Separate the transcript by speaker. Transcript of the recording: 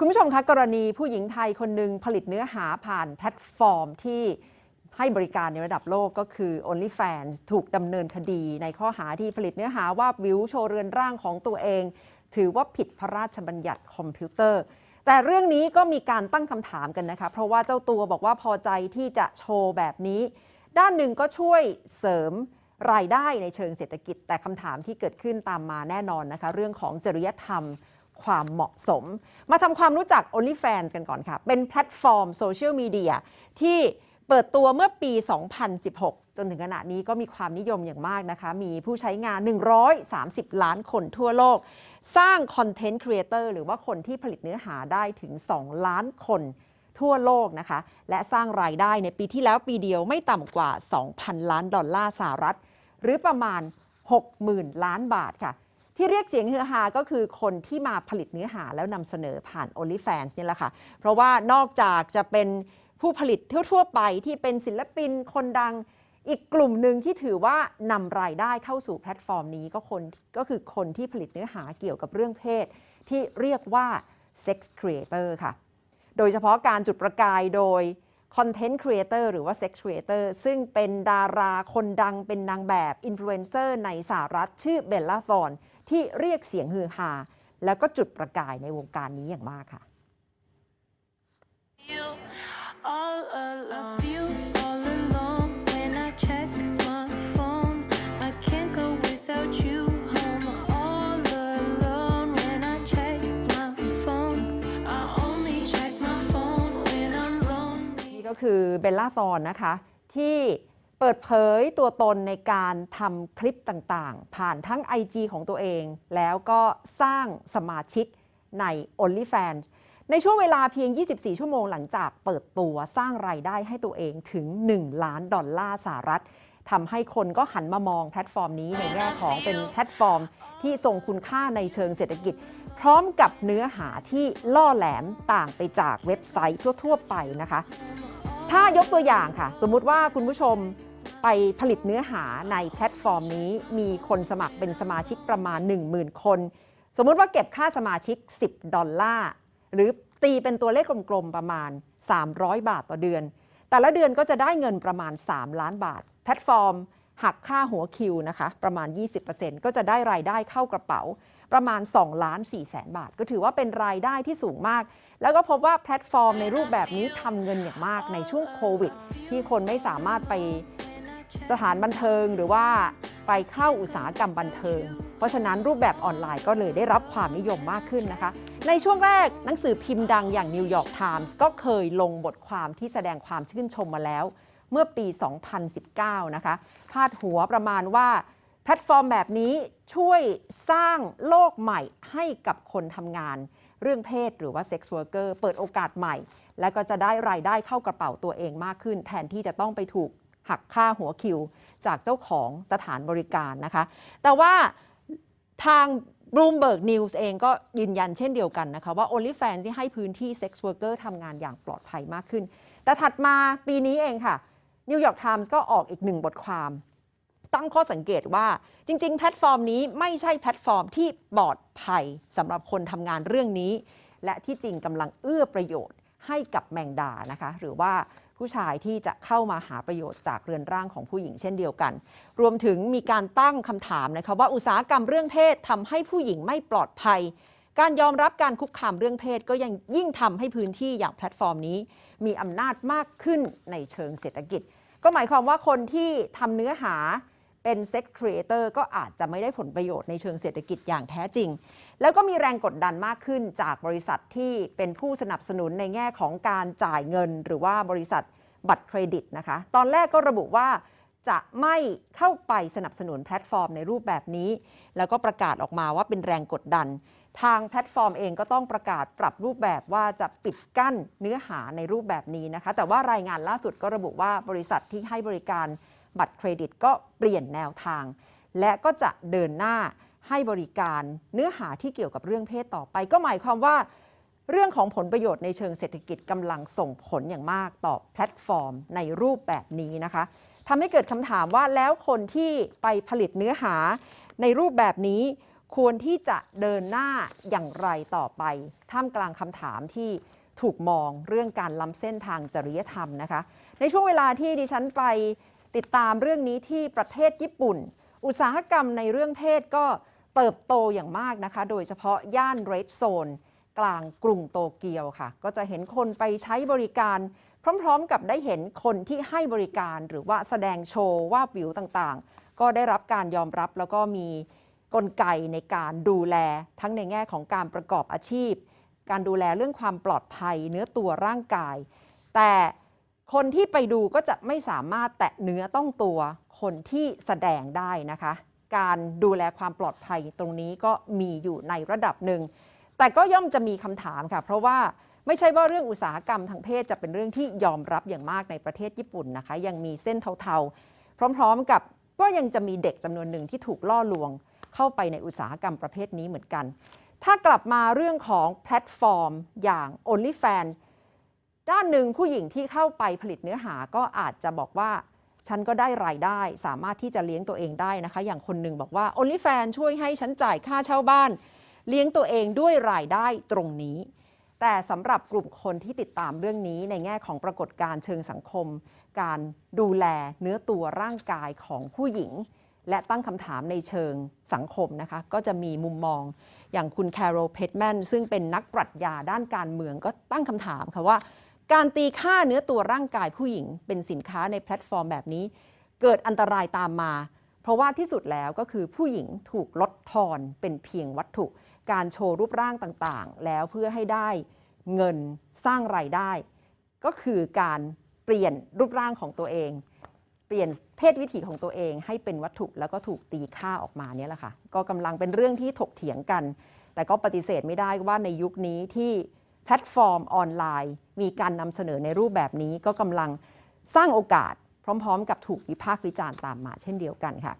Speaker 1: คุณผู้ชมคะกรณีผู้หญิงไทยคนหนึ่งผลิตเนื้อหาผ่านแพลตฟอร์มที่ให้บริการในระดับโลกก็คือ OnlyFans ถูกดำเนินคดีในข้อหาที่ผลิตเนื้อหาว่าวิวโชว์เรือนร่างของตัวเอง ถือว่าผิดพระราชบัญญัติคอมพิวเตอร์ แต่เรื่องนี้ก็มีการตั้งคำถามกันนะคะ เพราะว่าเจ้าตัวบอกว่าพอใจที่จะโชว์แบบนี้ ด้านหนึ่งก็ช่วยเสริมรายได้ในเชิงเศรษฐกิจ แต่คำถามที่เกิดขึ้นตามมาแน่นอนนะคะ เรื่องของจริยธรรม ความเหมาะสม มาทำความรู้จัก OnlyFans กันก่อนค่ะ เป็นแพลตฟอร์มโซเชียลมีเดียที่เปิดตัวเมื่อปี 2016 จนถึงขณะนี้ก็มีความนิยมอย่างมากนะคะ มีผู้ใช้งาน 130 ล้านคนทั่วโลก สร้างคอนเทนต์ครีเอเตอร์หรือว่าคนที่ผลิตเนื้อหาได้ถึง 2 ล้านคนทั่วโลกนะคะ และสร้างรายได้ในปีที่แล้วปีเดียวไม่ต่ำกว่า 2,000 ล้านดอลลาร์สหรัฐ หรือประมาณ 60,000 ล้านบาทค่ะ ที่เรียกเสียงฮือฮาก็คือคนที่มาผลิตเนื้อหาแล้วนำเสนอผ่าน OnlyFans นี่แหละค่ะ เพราะว่านอกจากจะเป็นผู้ผลิตทั่ว ๆ ไปที่เป็นศิลปินคนดังอีกกลุ่มหนึ่งที่ถือว่านำรายได้เข้าสู่แพลตฟอร์มนี้ก็คนก็คือคนที่ผลิตเนื้อหาเกี่ยวกับเรื่องเพศ ที่เรียกว่า Sex Creator ค่ะ โดยเฉพาะการจุดประกายโดย Content Creator หรือว่า Sex Creator ซึ่งเป็นดาราคนดังเป็นนางแบบอินฟลูเอนเซอร์ในสหรัฐชื่อเบลล่าฟอน ที่เรียกเสียงฮือฮาแล้วก็จุดประกายในวงการนี้อย่างมากค่ะ
Speaker 2: feel all alone. I feel all alone when I check my phone. I can't go without you home all alone when I check my phone. I only check my phone when I'm lonely.
Speaker 1: นี่ก็คือเบลล่าฟอนนะคะ ที่ เปิดเผยตัวตนในการทำคลิปต่างๆ ผ่านทั้ง IG ของตัวเอง แล้วก็สร้างสมาชิกใน OnlyFans ในช่วงเวลาเพียง 24 ชั่วโมงหลังจากเปิดตัวสร้างรายได้ให้ตัวเองถึง 1 ล้านดอลลาร์สหรัฐทำให้คนก็หันมามองแพลตฟอร์มนี้ในแง่ของเป็นแพลตฟอร์ม ที่ทรงคุณค่าในเชิงเศรษฐกิจ พร้อมกับเนื้อหาที่ล่อแหลมต่างไปจากเว็บไซต์ทั่ว ๆ ไปนะคะ ถ้ายกตัวอย่างค่ะ สมมุติว่าคุณผู้ชม ไปผลิตเนื้อหาในแพลตฟอร์มนี้ มีคนสมัครเป็นสมาชิกประมาณ 10,000 คน สมมุติว่าเก็บค่าสมาชิก 10 ดอลลาร์ หรือตีเป็นตัวเลขกลมๆ ประมาณ 300 บาทต่อเดือน แต่ละเดือนก็จะได้เงินประมาณ 3 ล้านบาท แพลตฟอร์ม หักค่าหัวคิวนะคะ ประมาณ 20%ก็จะได้รายได้เข้ากระเป๋าประมาณ2ล้าน4แสนบาท ก็ถือว่าเป็นรายได้ที่สูงมาก แล้วก็พบว่าแพลตฟอร์มในรูปแบบนี้ทำเงินอย่างมากในช่วงโควิด ที่คนไม่สามารถไป สถานบันเทิงหรือว่าไปเข้าอุตสาหกรรมบันเทิง เพราะฉะนั้นรูปแบบออนไลน์ก็เลยได้รับความนิยมมากขึ้นนะคะ ในช่วงแรกหนังสือพิมพ์ดังอย่าง New York Times ก็เคยลงบทความที่แสดงความชื่นชมมาแล้ว เมื่อปี 2019 นะคะ พาดหัวประมาณว่าแพลตฟอร์มแบบนี้ช่วยสร้างโลกใหม่ให้กับคนทำงาน เรื่องเพศหรือว่าเซ็กซ์ r ว r ร์เกอร์เปิดโอกาสใหม่ และก็จะได้รายได้เข้ากระเป๋าตัวเองมากขึ้น แทนที่จะต้องไปถูก หักค่าหัวคิว จากเจ้าของสถานบริการนะคะ แต่ว่าทาง Bloomberg News เองก็ยืนยันเช่นเดียวกันนะคะว่า OnlyFans ที่ให้พื้นที่เซ็กซ์ r ว r ทำงานอย่างปลอดภัยมากขึ้น แต่ถัดมาปีนี้เองค่ะ New York Times ก็ออกอีกหนึ่งบทความ ตั้งข้อสังเกตว่าจริง ๆ แพลตฟอร์มนี้ไม่ใช่แพลตฟอร์มที่ปลอดภัยสำหรับคนทำงานเรื่องนี้ และที่จริงกำลังเอื้อประโยชน์ ให้กับแมงดานะคะ หรือว่าผู้ชายที่จะเข้ามาหาประโยชน์จากเรือนร่างของผู้หญิงเช่นเดียวกัน รวมถึงมีการตั้งคำถามนะคะว่าอุตสาหกรรมเรื่องเพศทำให้ผู้หญิงไม่ปลอดภัย การยอมรับการคุกคามเรื่องเพศก็ยังยิ่งทำให้พื้นที่อย่างแพลตฟอร์มนี้ มีอำนาจมากขึ้นในเชิงเศรษฐกิจ ก็หมายความว่าคนที่ทำเนื้อหา เป็นเซ็กครีเอเตอร์ก็อาจจะไม่ได้ผลประโยชน์ในเชิงเศรษฐกิจอย่างแท้จริง แล้วก็มีแรงกดดันมากขึ้นจากบริษัทที่เป็นผู้สนับสนุนในแง่ของการจ่ายเงิน หรือว่าบริษัทบัตรเครดิตนะคะ ตอนแรกก็ระบุว่าจะไม่เข้าไปสนับสนุนแพลตฟอร์มในรูปแบบนี้ แล้วก็ประกาศออกมาว่าเป็นแรงกดดัน ทางแพลตฟอร์มเองก็ต้องประกาศปรับรูปแบบว่าจะปิดกั้นเนื้อหาในรูปแบบนี้นะคะ แต่ว่ารายงานล่าสุดก็ระบุว่าบริษัทที่ให้บริการ บัตรเครดิตก็เปลี่ยนแนวทาง และก็จะเดินหน้าให้บริการเนื้อหาที่เกี่ยวกับเรื่องเพศต่อไป ก็หมายความว่า เรื่องของผลประโยชน์ในเชิงเศรษฐกิจกำลังส่งผลอย่างมากต่อแพลตฟอร์มในรูปแบบนี้นะคะทำให้เกิดคำถามว่าแล้วคนที่ไปผลิตเนื้อหาในรูปแบบนี้ควรที่จะเดินหน้าอย่างไรต่อไป ท่ามกลางคำถามที่ถูกมองเรื่องการล้ำเส้นทางจริยธรรมนะคะ ในช่วงเวลาที่ดิฉันไป ติดตามเรื่องนี้ที่ประเทศญี่ปุ่น อุตสาหกรรมในเรื่องเพศก็เติบโตอย่างมากนะคะ โดยเฉพาะย่านเรดโซนกลางกรุงโตเกียวค่ะ ก็จะเห็นคนไปใช้บริการ พร้อมๆกับได้เห็นคนที่ให้บริการหรือว่าแสดงโชว์ว่าวิวต่างๆ ก็ได้รับการยอมรับแล้วก็มีกลไกในการดูแลทั้งในแง่ของการประกอบอาชีพ การดูแลเรื่องความปลอดภัยเนื้อตัวร่างกาย แต่ คนที่ไปดูก็จะไม่สามารถแตะเนื้อต้องตัวคนที่แสดงได้นะคะ การดูแลความปลอดภัยตรงนี้ก็มีอยู่ในระดับหนึ่ง แต่ก็ย่อมจะมีคำถามค่ะ เพราะว่าไม่ใช่ว่าเรื่องอุตสาหกรรมทางเพศจะเป็นเรื่องที่ยอมรับอย่างมากในประเทศญี่ปุ่นนะคะ ยังมีเส้นเทาๆ พร้อมๆกับก็ยังจะมีเด็กจำนวนหนึ่งที่ถูกล่อลวง เข้าไปในอุตสาหกรรมประเภทนี้เหมือนกัน ถ้ากลับมาเรื่องของแพลตฟอร์มอย่าง OnlyFans ด้านหนึ่งผู้หญิงที่เข้าไปผลิตเนื้อหาก็อาจจะบอกว่า ฉันก็ได้รายได้สามารถที่จะเลี้ยงตัวเองได้นะคะ อย่างคนหนึ่งบอกว่า OnlyFans ช่วยให้ฉันจ่ายค่าเช่าบ้าน เลี้ยงตัวเองด้วยรายได้ตรงนี้ แต่สำหรับกลุ่มคนที่ติดตามเรื่องนี้ในแง่ของปรากฏการณ์เชิงสังคม การดูแลเนื้อตัวร่างกายของผู้หญิง และตั้งคำถามในเชิงสังคมนะคะ ก็จะมีมุมมองอย่างคุณแคโรลเพ t แมนซึ่งเป็นนักปรัชญาด้านการเมืองก็ตั้งคำถามค่ะว่า การตีค่าเนื้อตัวร่างกายผู้หญิง เป็นสินค้าในแพลตฟอร์มแบบนี้ เกิดอันตรายตามมา เพราะว่าที่สุดแล้วก็คือผู้หญิงถูกลดทอนเป็นเพียงวัตถุ การโชว์รูปร่างต่างๆ แล้วเพื่อให้ได้เงินสร้างรายได้ ก็คือการเปลี่ยนรูปร่างของตัวเอง เปลี่ยนเพศวิถีของตัวเองให้เป็นวัตถุแล้วก็ถูกตีค่าออกมาเนี่ยแหละค่ะก็กำลังเป็นเรื่องที่ถกเถียงกัน แต่ก็ปฏิเสธไม่ได้ว่าในยุคนี้ที่ แพลตฟอร์มออนไลน์ มีการนำเสนอในรูปแบบนี้ก็กำลังสร้างโอกาสพร้อม ๆ กับถูกวิพากษ์วิจารณ์ตามมาเช่นเดียวกันค่ะ